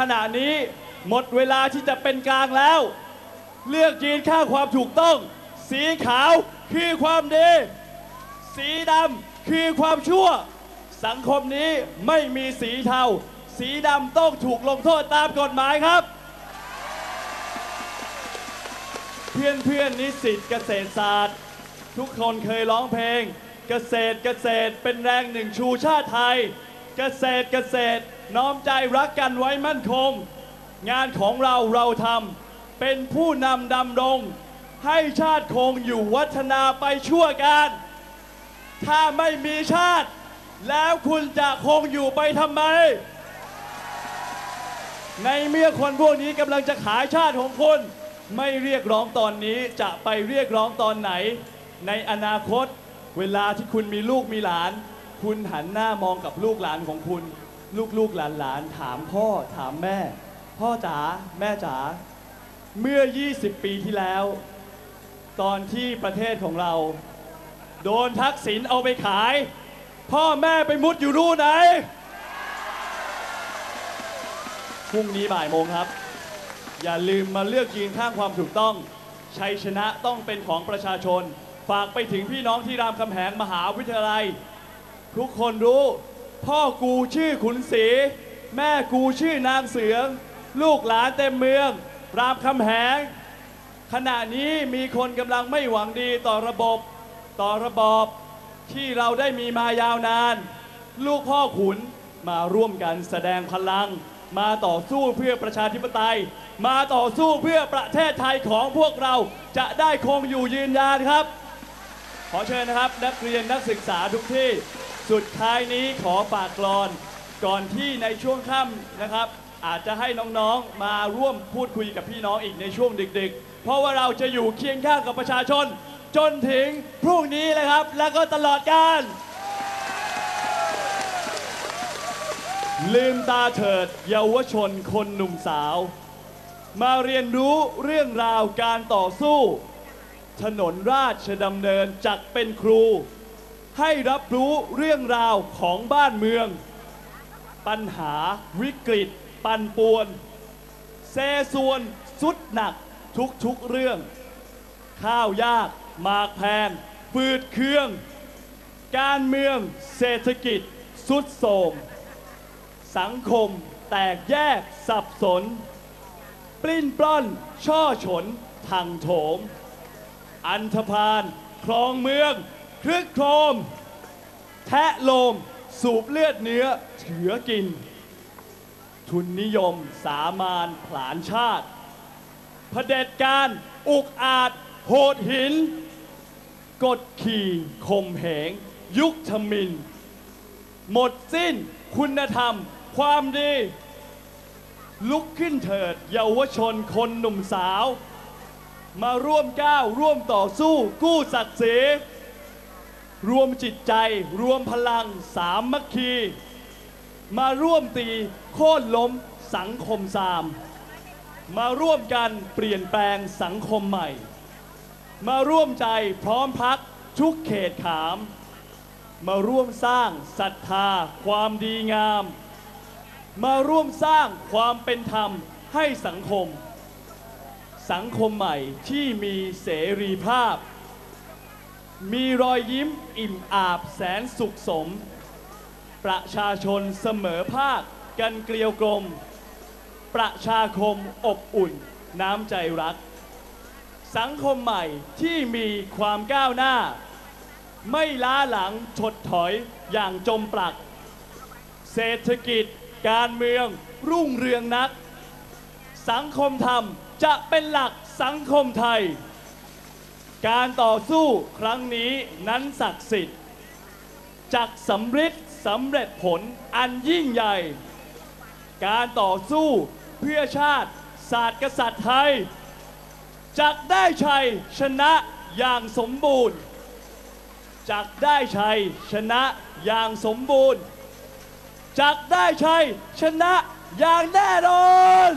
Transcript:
ขณะนี้หมดเวลาที่จะเป็นกลางแล้ว เลือกยืนข้างความถูกต้อง สีขาวคือความดี สีดำคือความชั่ว สังคมนี้ไม่มีสีเทา สีดำต้องถูกลงโทษตามกฎหมายครับ เพื่อนเพื่อนนิสิตเกษตรศาสตร์ ทุกคนเคยร้องเพลง เกษตรเกษตรเป็นแรงหนึ่งชูชาติไทย เกษตรเกษตร น้อมใจรักกันไว้มั่นคง งานของเราเราทำเป็นผู้นำดำรง ให้ชาติคงอยู่วัฒนาไปชั่วการ ถ้าไม่มีชาติ แล้วคุณจะคงอยู่ไปทำไม ในเมื่อคนพวกนี้กำลังจะขายชาติของคุณ ไม่เรียกร้องตอนนี้จะไปเรียกร้องตอนไหน ในอนาคต เวลาที่คุณมีลูกมีหลาน คุณหันหน้ามองกับลูกหลานของคุณ ลูกลูกหลานหลานถามพ่อถามแม่ พ่อจ๋าแม่จ๋าเมื่อ 20 ปีที่แล้ว ตอนที่ประเทศของเรา โดนทักษิณเอาไปขาย พ่อแม่ไปมุดอยู่รูไหนพรุ่งนี้บ่ายโมงครับ อย่าลืมมาเลือกยืนข้างความถูกต้อง ชัยชนะต้องเป็นของประชาชน ฝากไปถึงพี่น้องที่รามคำแหงมหาวิทยาลัย ทุกคนรู้ พ่อกูชื่อขุนศรีแม่กูชื่อนางเสือง ลูกหลานเต็มเมือง รามคำแหง ขณะนี้มีคนกำลังไม่หวังดีต่อระบบ ต่อระบอบ ที่เราได้มีมายาวนาน ลูกพ่อขุนมาร่วมกันแสดงพลัง มาต่อสู้เพื่อประชาธิปไตย มาต่อสู้เพื่อประเทศไทยของพวกเราจะได้คงอยู่ยืนยานครับ ขอเชิญนะครับ นักเรียนนักศึกษาทุกที่ สุดท้ายนี้ขอฝากกลอน ก่อนที่ในช่วงค่ำนะครับ อาจจะให้น้องๆมาร่วมพูดคุยกับพี่น้องอีกในช่วงดึกๆ เพราะว่าเราจะอยู่เคียงข้างกับประชาชน จนถึงพรุ่งนี้เลยครับ แล้วก็ตลอดการลืมตาเถิดเยาวชนคนหนุ่มสาว มาเรียนรู้เรื่องราวการต่อสู้ ถนนราชดำเนินจักเป็นครู ให้รับรู้เรื่องราวของบ้านเมือง ปัญหาวิกฤต ปันป่วน เซส่วนสุดหนักทุกๆเรื่อง ข้าวยาก หมากแพงฟืดเครื่อง การเมืองเศรษฐกิจสุดโทมสังคมแตกแยกสับสน ปลิ้นปล้อน ช่อฉน ทางโถม อันธพาลครองเมือง คลึกโครม แทะโลม สูบเลือดเนื้อเถือกิน ทุนนิยมสามานผลานชาติเผด็จการ อุกอาจ โหดหิน กดขี่ข่มเหง ยุคทมิน หมดสิ้นคุณธรรม ความดี ลุกขึ้นเถิดเยาวชนคนหนุ่มสาว มาร่วมก้าวร่วมต่อสู้กู้ศักดิ์ศรี รวมจิตใจ รวมพลังสามมัคคี มาร่วมตีโค่นล้มสังคมสาม มาร่วมกันเปลี่ยนแปลงสังคมใหม่ มาร่วมใจพร้อมพักทุกเขตขาม มาร่วมสร้างศรัทธาความดีงาม มาร่วมสร้างความเป็นธรรมให้สังคม สังคมใหม่ที่มีเสรีภาพ มีรอยยิ้มอิ่มอาบแสนสุขสม ประชาชนเสมอภาคกันเกลียวกลม ประชาคมอบอุ่นน้ำใจรัก สังคมใหม่ที่มีความก้าวหน้า ไม่ล้าหลังถดถอยอย่างจมปลัก เศรษฐกิจการเมืองรุ่งเรืองนัก สังคมธรรมจะเป็นหลักสังคมไทย การต่อสู้ครั้งนี้นั้นศักดิ์สิทธิ์จักสำฤทธิ์สำเร็จผลอันยิ่งใหญ่ การต่อสู้เพื่อชาติศาสตร์กษัตริย์ไทยจักได้ชัยชนะอย่างสมบูรณ์จักได้ชัยชนะอย่างสมบูรณ์จักได้ชัยชนะอย่างแน่นอน